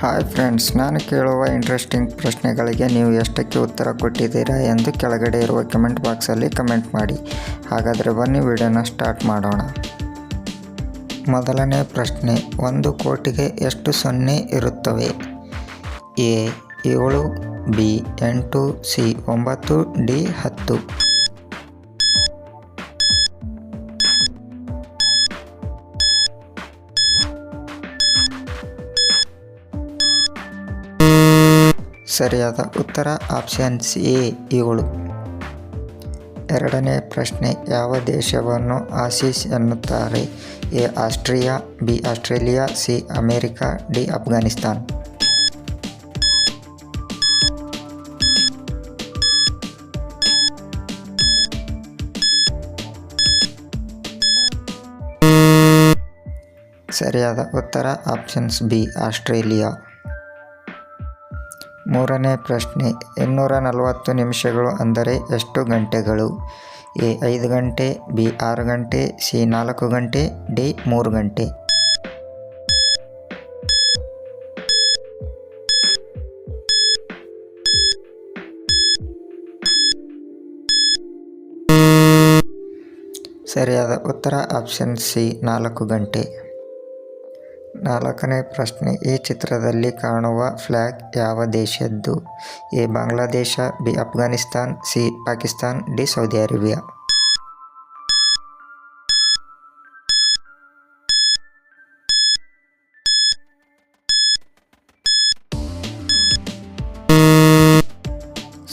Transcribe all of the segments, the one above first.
Hi friends, ನಾನು ಕೇಳುವ interesting ಪ್ರಶ್ನೆಗಳಿಗೆ ನೀವು ಎಷ್ಟಕ್ಕೆ ಉತ್ತರ ಕೊಟ್ಟಿದ್ದೀರಾ ಎಂದು ಕೆಳಗಡೆ ಇರುವ ಕಮೆಂಟ್ ಬಾಕ್ಸಲ್ಲಿ ಕಮೆಂಟ್ ಮಾಡಿ. ಹಾಗಾದರೆ ಬನ್ನಿ, ವಿಡಿಯೋನ ಸ್ಟಾರ್ಟ್ ಮಾಡೋಣ. ಮೊದಲನೇ ಪ್ರಶ್ನೆ, ಒಂದು ಕೋಟಿಗೆ ಎಷ್ಟು ಸೊನ್ನೆ ಇರುತ್ತವೆ? ಎ, ಏಳು, ಬಿ, ಎಂಟು, ಸಿ, ಒಂಬತ್ತು, ಡಿ, ಹತ್ತು. ಸರಿಯಾದ ಉತ್ತರ ಆಪ್ಷನ್ಸ್ ಎ ಏಳು ಎರಡನೇ ಪ್ರಶ್ನೆ, ಯಾವ ದೇಶವನ್ನು ಆಸೀಸ್ ಎನ್ನುತ್ತಾರೆ? A, Austria, B, Australia, C, America, D, Afghanistan. ಸರಿಯಾದ ಉತ್ತರ ಆಪ್ಷನ್ಸ್ ಬಿ, ಆಸ್ಟ್ರೇಲಿಯಾ. ಮೂರನೇ ಪ್ರಶ್ನೆ, ಇನ್ನೂರ ನಲವತ್ತು ನಿಮಿಷಗಳು ಅಂದರೆ ಎಷ್ಟು ಗಂಟೆಗಳು? ಎ, ಐದು ಗಂಟೆ, ಬಿ, ಆರು ಗಂಟೆ, ಸಿ, ನಾಲ್ಕು ಗಂಟೆ, ಡಿ, ಮೂರು ಗಂಟೆ. ಸರಿಯಾದ ಉತ್ತರ ಆಪ್ಷನ್ ಸಿ, ನಾಲ್ಕು ಗಂಟೆ. ನಾಲ್ಕನೇ ಪ್ರಶ್ನೆ, ಈ ಚಿತ್ರದಲ್ಲಿ ಕಾಣುವ ಫ್ಲ್ಯಾಗ್ ಯಾವ ದೇಶದ್ದು? A, Bangladesh, B, Afghanistan, C, Pakistan, D, Saudi Arabia.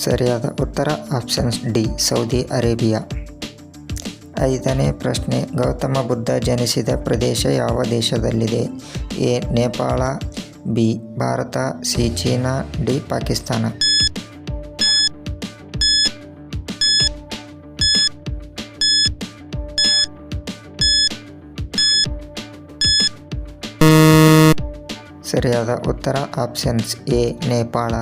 ಸರಿಯಾದ ಉತ್ತರ, ಆಪ್ಷನ್ಸ್ ಡಿ, ಸೌದಿ ಅರೇಬಿಯಾ. ಐದನೇ ಪ್ರಶ್ನೆ, ಗೌತಮ ಬುದ್ಧ ಜನಿಸಿದ ಪ್ರದೇಶ ಯಾವ ದೇಶದಲ್ಲಿದೆ? A Nepal B Bharat C China D Pakistan ಸರಿಯಾದ ಉತ್ತರ ಆಪ್ಷನ್ಸ್ ಎ ನೇಪಾಳ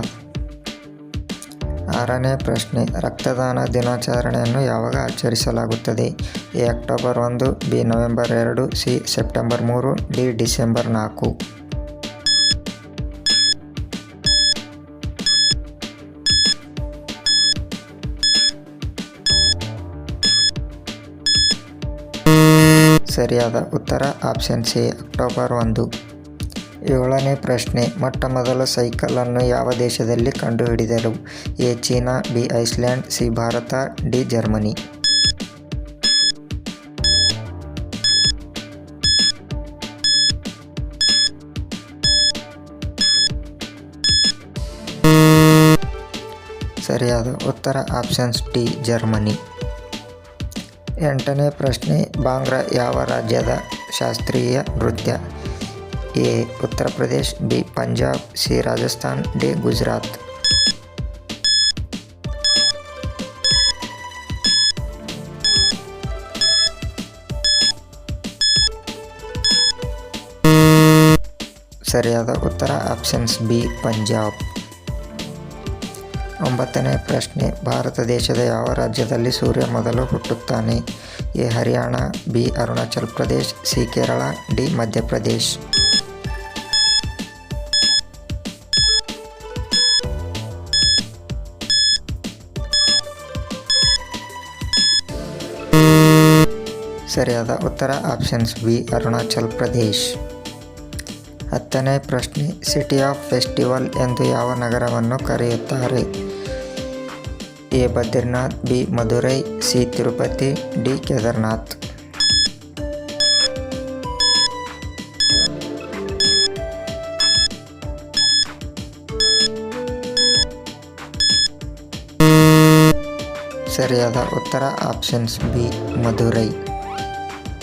ಆರನೇ ಪ್ರಶ್ನೆ, ರಕ್ತದಾನ ದಿನಾಚರಣೆಯನ್ನು ಯಾವಾಗ ಆಚರಿಸಲಾಗುತ್ತದೆ? ಎ, ಅಕ್ಟೋಬರ್ ಒಂದು, ಬಿ, ನವೆಂಬರ್ ಎರಡು, ಸಿ, ಸೆಪ್ಟೆಂಬರ್ ಮೂರು, ಡಿ, ಡಿಸೆಂಬರ್ ನಾಲ್ಕು. ಸರಿಯಾದ ಉತ್ತರ ಆಪ್ಷನ್ ಸಿ, ಅಕ್ಟೋಬರ್ ಒಂದು. ಏಳನೇ ಪ್ರಶ್ನೆ. ಮೊಟ್ಟ ಮೊದಲ ಸೈಕಲನ್ನು ಯಾವ ದೇಶದಲ್ಲಿ ಕಂಡುಹಿಡಿದರು? A, China, B Iceland C, Bharat, D, Germany. ಸರಿಯಾದ ಉತ್ತರ ಆಪ್ಷನ್ಸ್ ಡಿ, ಜರ್ಮನಿ. ಎಂಟನೇ ಪ್ರಶ್ನೆ, ಬಾಂಗ್ರಾ ಯಾವ ರಾಜ್ಯದ ಶಾಸ್ತ್ರೀಯ ನೃತ್ಯ? A, Uttar Pradesh, B, Punjab, C, Rajasthan, D, Gujarat. ಸರಿಯಾದ ಉತ್ತರ, ಆಪ್ಷನ್ಸ್ ಬಿ, ಪಂಜಾಬ್. ಒಂಬತ್ತನೇ ಪ್ರಶ್ನೆ, ಭಾರತ ದೇಶದ ಯಾವ ರಾಜ್ಯದಲ್ಲಿ ಸೂರ್ಯ ಮೊದಲು ಹುಟ್ಟುತ್ತಾನೆ? A, Haryana, B, Arunachal Pradesh, C, Kerala, D, Madhya Pradesh. ಸರಿಯಾದ ಉತ್ತರ ಆಪ್ಷನ್ಸ್ ಬಿ, ಅರುಣಾಚಲ್ ಪ್ರದೇಶ್. ಹತ್ತನೇ ಪ್ರಶ್ನೆ, ಸಿಟಿ ಆಫ್ ಫೆಸ್ಟಿವಲ್ ಎಂದು ಯಾವ ನಗರವನ್ನು ಕರೆಯುತ್ತಾರೆ? A, Badrinath, B, Madurai, C, Tirupati, D, Kedarnath. ಸರಿಯಾದ ಉತ್ತರ ಆಪ್ಷನ್ಸ್ ಬಿ, ಮಧುರೈ.